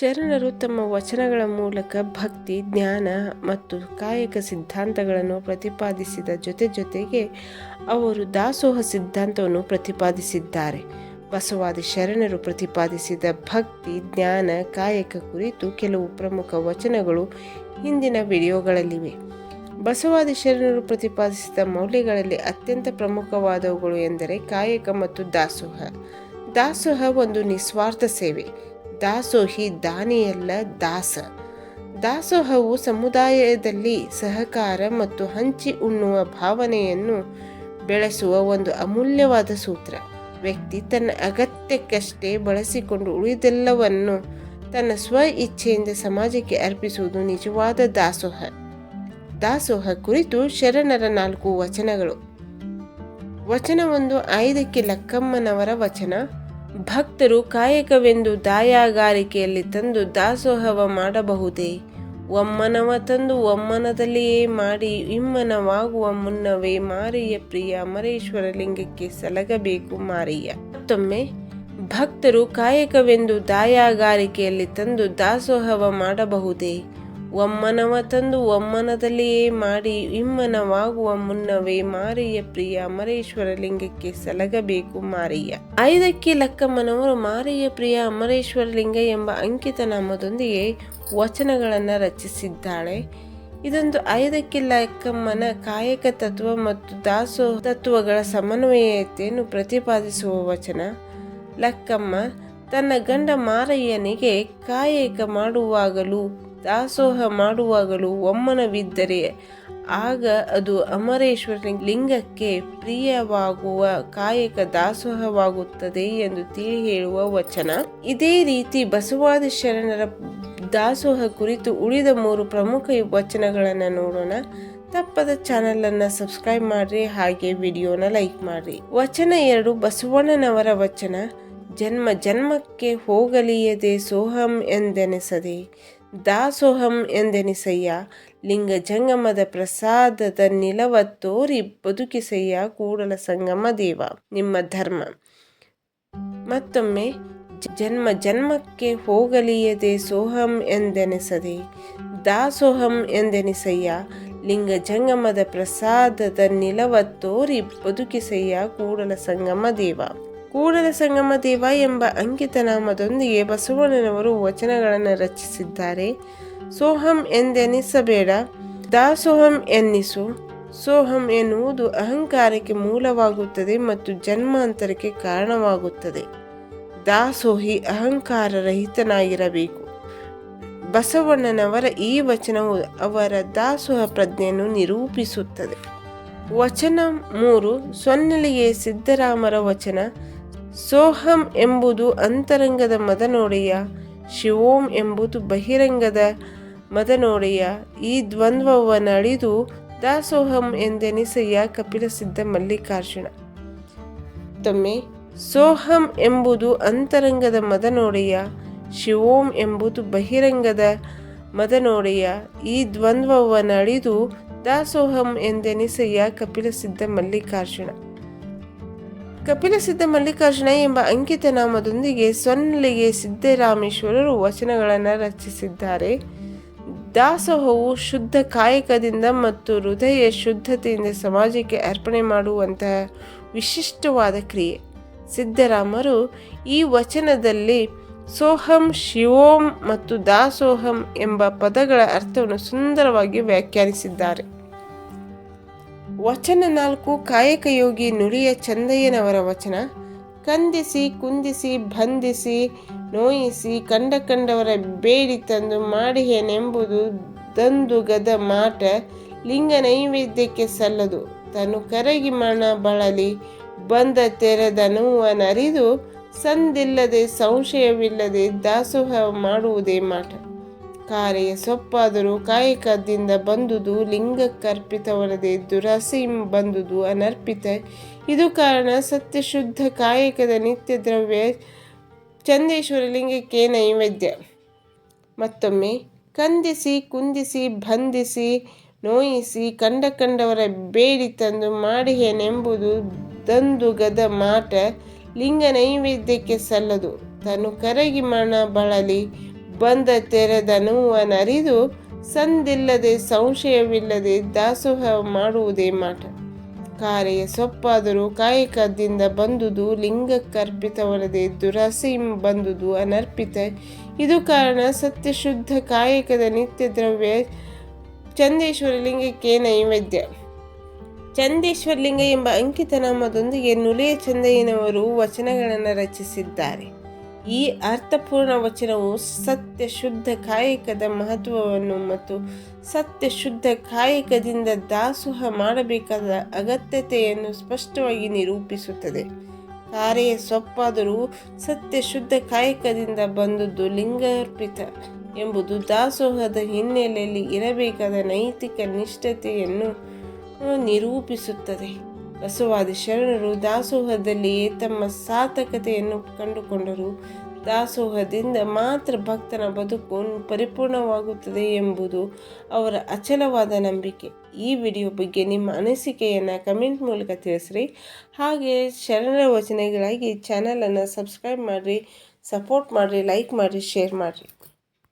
ಶರಣರು ತಮ್ಮ ವಚನಗಳ ಮೂಲಕ ಭಕ್ತಿ, ಜ್ಞಾನ ಮತ್ತು ಕಾಯಕ ಸಿದ್ಧಾಂತಗಳನ್ನು ಪ್ರತಿಪಾದಿಸಿದ ಜೊತೆ ಜೊತೆಗೆ ಅವರು ದಾಸೋಹ ಸಿದ್ಧಾಂತವನ್ನು ಪ್ರತಿಪಾದಿಸಿದ್ದಾರೆ. ಬಸವಾದಿ ಶರಣರು ಪ್ರತಿಪಾದಿಸಿದ ಭಕ್ತಿ, ಜ್ಞಾನ, ಕಾಯಕ ಕುರಿತು ಕೆಲವು ಪ್ರಮುಖ ವಚನಗಳು ಹಿಂದಿನ ವಿಡಿಯೋಗಳಲ್ಲಿವೆ. ಬಸವಾದಿ ಶರಣರು ಪ್ರತಿಪಾದಿಸಿದ ಮೌಲ್ಯಗಳಲ್ಲಿ ಅತ್ಯಂತ ಪ್ರಮುಖವಾದವುಗಳು ಎಂದರೆ ಕಾಯಕ ಮತ್ತು ದಾಸೋಹ. ದಾಸೋಹ ಒಂದು ನಿಸ್ವಾರ್ಥ ಸೇವೆ. ದಾಸೋಹಿ ದಾನಿಯಲ್ಲ ದಾಸ. ದಾಸೋಹವು ಸಮುದಾಯದಲ್ಲಿ ಸಹಕಾರ ಮತ್ತು ಹಂಚಿ ಉಣ್ಣುವ ಭಾವನೆಯನ್ನು ಬೆಳೆಸುವ ಒಂದು ಅಮೂಲ್ಯವಾದ ಸೂತ್ರ. ವ್ಯಕ್ತಿ ತನ್ನ ಅಗತ್ಯಕ್ಕಷ್ಟೇ ಬಳಸಿಕೊಂಡು ಉಳಿದೆಲ್ಲವನ್ನು ತನ್ನ ಸ್ವ ಇಚ್ಛೆಯಿಂದ ಸಮಾಜಕ್ಕೆ ಅರ್ಪಿಸುವುದು ನಿಜವಾದ ದಾಸೋಹ. ದಾಸೋಹ ಕುರಿತು ಶರಣರ ನಾಲ್ಕು ವಚನಗಳು. ವಚನ ಒಂದು ಐದಕ್ಕೆ ಲಕ್ಕಮ್ಮನವರ ವಚನ ಭಕ್ತರು ಕಾಯಕವೆಂದು ದಾಯಾಗಾರಿಕೆಯಲ್ಲಿ ತಂದು ದಾಸೋಹವ ಮಾಡಬಹುದೇ? ಒಮ್ಮನವ ತಂದು ಒಮ್ಮನದಲ್ಲಿಯೇ ಮಾಡಿ ಇಮ್ಮನವಾಗುವ ಮುನ್ನವೇ ಮಾರಿಯ ಪ್ರಿಯ ಅಮರೇಶ್ವರ ಲಿಂಗಕ್ಕೆ ಸಲಗಬೇಕು ಮಾರಿಯ. ಮತ್ತೊಮ್ಮೆ, ಭಕ್ತರು ಕಾಯಕವೆಂದು ದಾಯಾಗಾರಿಕೆಯಲ್ಲಿ ತಂದು ದಾಸೋಹವ ಮಾಡಬಹುದೇ? ಒಮ್ಮನವ ತಂದು ಒಮ್ಮನದಲ್ಲಿಯೇ ಮಾಡಿ, ಇಮ್ಮನವಾಗುವ ಮುನ್ನವೇ ಮಾರಿಯ ಪ್ರಿಯ ಅಮರೇಶ್ವರ ಲಿಂಗಕ್ಕೆ ಸಲಗಬೇಕು ಮಾರಿಯ. ಐದಕ್ಕೆ ಲಕ್ಕಮ್ಮನವರು ಮಾರಿಯ ಪ್ರಿಯ ಅಮರೇಶ್ವರ ಲಿಂಗ ಎಂಬ ಅಂಕಿತ ನಾಮದೊಂದಿಗೆ ವಚನಗಳನ್ನು ರಚಿಸಿದ್ದಾಳೆ. ಇದೊಂದು ಐದಕ್ಕೆ ಲಕ್ಕಮ್ಮನ ಕಾಯಕ ತತ್ವ ಮತ್ತು ದಾಸೋಹ ತತ್ವಗಳ ಸಮನ್ವಯತೆಯನ್ನು ಪ್ರತಿಪಾದಿಸುವ ವಚನ. ಲಕ್ಕಮ್ಮ ತನ್ನ ಗಂಡ ಮಾರಯ್ಯನಿಗೆ ಕಾಯಕ ಮಾಡುವಾಗಲೂ ದಾಸೋಹ ಮಾಡುವಾಗಲೂ ಒಮ್ಮನವಿದ್ದರೆ, ಆಗ ಅದು ಅಮರೇಶ್ವರ ಲಿಂಗಕ್ಕೆ ಪ್ರಿಯವಾಗುವ ಕಾಯಕ ದಾಸೋಹವಾಗುತ್ತದೆ ಎಂದು ತಿಳಿ ಹೇಳುವ ವಚನ. ಇದೇ ರೀತಿ ಬಸವಾದಿ ಶರಣರ ದಾಸೋಹ ಕುರಿತು ಉಳಿದ ಮೂರು ಪ್ರಮುಖ ವಚನಗಳನ್ನು ನೋಡೋಣ. ತಪ್ಪದ ಚಾನಲನ್ನು ಸಬ್ಸ್ಕ್ರೈಬ್ ಮಾಡ್ರಿ, ಹಾಗೆ ವಿಡಿಯೋನ ಲೈಕ್ ಮಾಡ್ರಿ. ವಚನ ಎರಡು, ಬಸವಣ್ಣನವರ ವಚನ. ಜನ್ಮ ಜನ್ಮಕ್ಕೆ ಹೋಗಲಿಯದೆ ಸೋಹಂ ಎಂದೆನಿಸದೆ. ದಾಸೋಹಂ ಎಂದೆನಿಸಯ್ಯ. ಲಿಂಗ ಜಂಗಮದ ಪ್ರಸಾದದ ನಿಲವ ತೋರಿ ಬದುಕಿಸಯ್ಯ ಕೂಡಲ ಸಂಗಮ ದೇವ, ನಿಮ್ಮ ಧರ್ಮ. ಮತ್ತೊಮ್ಮೆ, ಜನ್ಮ ಜನ್ಮಕ್ಕೆ ಹೋಗಲಿಯದೆ ಸೋಹಂ ಎಂದೆನಿಸದೆ. ದಾಸೋಹಂ ಎಂದೆನಿಸಯ್ಯ. ಲಿಂಗ ಜಂಗಮದ ಪ್ರಸಾದದ ನಿಲವ ತೋರಿ ಬದುಕಿಸಯ್ಯ ಕೂಡಲ ಸಂಗಮ ದೇವ. ಕೂಡಲ ಸಂಗಮ ದೇವ ಎಂಬ ಅಂಕಿತನಾಮದೊಂದಿಗೆ ಬಸವಣ್ಣನವರು ವಚನಗಳನ್ನು ರಚಿಸಿದ್ದಾರೆ. ಸೋಹಂ ಎಂದೆನಿಸಬೇಡ, ದಾಸೋಹಂ ಎನ್ನಿಸು. ಸೋಹಂ ಎನ್ನುವುದು ಅಹಂಕಾರಕ್ಕೆ ಮೂಲವಾಗುತ್ತದೆ ಮತ್ತು ಜನ್ಮಾಂತರಕ್ಕೆ ಕಾರಣವಾಗುತ್ತದೆ. ದಾಸೋಹಿ ಅಹಂಕಾರ ರಹಿತನಾಗಿರಬೇಕು ಬಸವಣ್ಣನವರ ಈ ವಚನವು ಅವರ ದಾಸೋಹ ಪ್ರಜ್ಞೆಯನ್ನು ನಿರೂಪಿಸುತ್ತದೆ. ವಚನ ಮೂರು, ಸೊನ್ನಲಿಗೆ ಸಿದ್ದರಾಮರ ವಚನ. ಸೋಹಂ ಎಂಬುದು ಅಂತರಂಗದ ಮದನೋಡೆಯ ಶಿವೋಂ ಎಂಬುದು ಬಹಿರಂಗದ ಮದನೋಡೆಯ. ಈ ದ್ವಂದ್ವವನ್ನಳಿದು ದಾಸೋಹಂ ಎಂದೆನಿಸಯ್ಯ ಕಪಿಲಸಿದ್ಧ ಮಲ್ಲಿಕಾರ್ಜುನ. ತಮ್ಮೆ ಸೋಹಂ ಎಂಬುದು ಅಂತರಂಗದ ಮದನೋಡೆಯ ಶಿವೋಂ ಎಂಬುದು ಬಹಿರಂಗದ ಮದನೋಡೆಯ. ಈ ದ್ವಂದ್ವವನ್ನಳಿದು ದಾಸೋಹಂ ಎಂದೆನಿಸಯ್ಯ ಕಪಿಲಸಿದ್ಧ ಮಲ್ಲಿಕಾರ್ಜುನ. ಕಪಿಲಸಿದ್ಧ ಮಲ್ಲಿಕಾರ್ಜುನ ಎಂಬ ಅಂಕಿತ ನಾಮದೊಂದಿಗೆ ಸೊನ್ನಲಿಗೆ ಸಿದ್ದರಾಮೇಶ್ವರರು ವಚನಗಳನ್ನು ರಚಿಸಿದ್ದಾರೆ. ದಾಸೋಹವು ಶುದ್ಧ ಕಾಯಕದಿಂದ ಮತ್ತು ಹೃದಯ ಶುದ್ಧತೆಯಿಂದ ಸಮಾಜಕ್ಕೆ ಅರ್ಪಣೆ ಮಾಡುವಂತಹ ವಿಶಿಷ್ಟವಾದ ಕ್ರಿಯೆ. ಸಿದ್ದರಾಮರು ಈ ವಚನದಲ್ಲಿ ಸೋಹಂ, ಶಿವೋಂ ಮತ್ತು ದಾಸೋಹಂ ಎಂಬ ಪದಗಳ ಅರ್ಥವನ್ನು ಸುಂದರವಾಗಿ ವ್ಯಾಖ್ಯಾನಿಸಿದ್ದಾರೆ. ವಚನ ನಾಲ್ಕು ಕಾಯಕ ಯೋಗಿ ನುಡಿಯ ಚಂದಯ್ಯನವರ ವಚನ. ಕಂದಿಸಿ, ಕುಂದಿಸಿ, ಬಂಧಿಸಿ, ನೋಯಿಸಿ, ಕಂಡ ಕಂಡವರ ಬೇಡಿ ತಂದು ಮಾಡಿಹೇನೆಂಬುದು ದಂದುಗದ ಮಾಟ. ಲಿಂಗ ನೈವೇದ್ಯಕ್ಕೆ ಸಲ್ಲದು. ತನು ಕರಗಿ ಮಣ ಬಳಲಿ. ಬಂದ ತೆರೆದ ನೋವನರಿದು ಸಂದಿಲ್ಲದೆ ಸಂಶಯವಿಲ್ಲದೆ ದಾಸೋಹ ಮಾಡುವುದೇ ಮಾಟ. ಕಾರೆಯ ಸೊಪ್ಪಾದರೂ ಕಾಯಕದಿಂದ ಬಂದುದು ಲಿಂಗಕ್ಕರ್ಪಿತವಲ್ಲದೆ ದುರಸಿ ಬಂದುದು ಅನರ್ಪಿತ. ಇದು ಕಾರಣ ಸತ್ಯಶುದ್ಧ ಕಾಯಕದ ನಿತ್ಯ ದ್ರವ್ಯ ಚಂದೇಶ್ವರ ಲಿಂಗಕ್ಕೆ ನೈವೇದ್ಯ. ಮತ್ತೊಮ್ಮೆ, ಕಂದಿಸಿ, ಕುಂದಿಸಿ, ಬಂಧಿಸಿ, ನೋಯಿಸಿ, ಕಂಡ ಕಂಡವರ ಬೇಡಿ ತಂದು ಮಾಡಿಹೇನೆಂಬುದು ದಂದು ಗದ ಮಾಟ. ಲಿಂಗ ನೈವೇದ್ಯಕ್ಕೆ ಸಲ್ಲದು. ತನು ಕರಗಿ ಮಣ ಬಳಲಿ. ಬಂದ ತೆರೆದ ನೋವನರಿದು ಸಂದಿಲ್ಲದೆ ಸಂಶಯವಿಲ್ಲದೆ ದಾಸೋಹ ಮಾಡುವುದೇ ಮಾಟ. ಕಾರೆಯ ಸೊಪ್ಪಾದರೂ ಕಾಯಕದಿಂದ ಬಂದುದು ಲಿಂಗಕ್ಕರ್ಪಿತವಲ್ಲದೆ ದುರಾಸೆ ಬಂದುದು ಅನರ್ಪಿತ. ಇದು ಕಾರಣ ಸತ್ಯಶುದ್ಧ ಕಾಯಕದ ನಿತ್ಯ ದ್ರವ್ಯ ಚಂದೇಶ್ವರ ಲಿಂಗಕ್ಕೆ ನೈವೇದ್ಯ. ಚಂದೇಶ್ವರ ಲಿಂಗ ಎಂಬ ಅಂಕಿತ ನಾಮದೊಂದಿಗೆ ನುಲಿಯ ಚಂದಯ್ಯನವರು ವಚನಗಳನ್ನು ರಚಿಸಿದ್ದಾರೆ. ಈ ಅರ್ಥಪೂರ್ಣ ವಚನವು ಸತ್ಯ ಶುದ್ಧ ಕಾಯಕದ ಮಹತ್ವವನ್ನು ಮತ್ತು ಸತ್ಯ ಶುದ್ಧ ಕಾಯಕದಿಂದ ದಾಸೋಹ ಮಾಡಬೇಕಾದ ಅಗತ್ಯತೆಯನ್ನು ಸ್ಪಷ್ಟವಾಗಿ ನಿರೂಪಿಸುತ್ತದೆ. ಕಾರೆಯ ಸೊಪ್ಪಾದರೂ ಸತ್ಯ ಶುದ್ಧ ಕಾಯಕದಿಂದ ಬಂದದ್ದು ಲಿಂಗಾರ್ಪಿತ ಎಂಬುದು ದಾಸೋಹದ ಹಿನ್ನೆಲೆಯಲ್ಲಿ ಇರಬೇಕಾದ ನೈತಿಕ ನಿಷ್ಠತೆಯನ್ನು ನಿರೂಪಿಸುತ್ತದೆ. ಬಸವಾದಿ ಶರಣರು ದಾಸೋಹದಲ್ಲಿಯೇ ತಮ್ಮ ಸಾರ್ಥಕತೆಯನ್ನು ಕಂಡುಕೊಂಡರು. ದಾಸೋಹದಿಂದ ಮಾತ್ರ ಭಕ್ತನ ಬದುಕು ಪರಿಪೂರ್ಣವಾಗುತ್ತದೆ ಎಂಬುದು ಅವರ ಅಚಲವಾದ ನಂಬಿಕೆ. ಈ ವಿಡಿಯೋ ಬಗ್ಗೆ ನಿಮ್ಮ ಅನಿಸಿಕೆಯನ್ನು ಕಮೆಂಟ್ ಮೂಲಕ ತಿಳಿಸ್ರಿ. ಹಾಗೆ ಶರಣರ ವಚನೆಗಳಾಗಿ ಚಾನಲನ್ನು ಸಬ್ಸ್ಕ್ರೈಬ್ ಮಾಡಿರಿ, ಸಪೋರ್ಟ್ ಮಾಡಿರಿ, ಲೈಕ್ ಮಾಡಿರಿ, ಶೇರ್ ಮಾಡಿರಿ.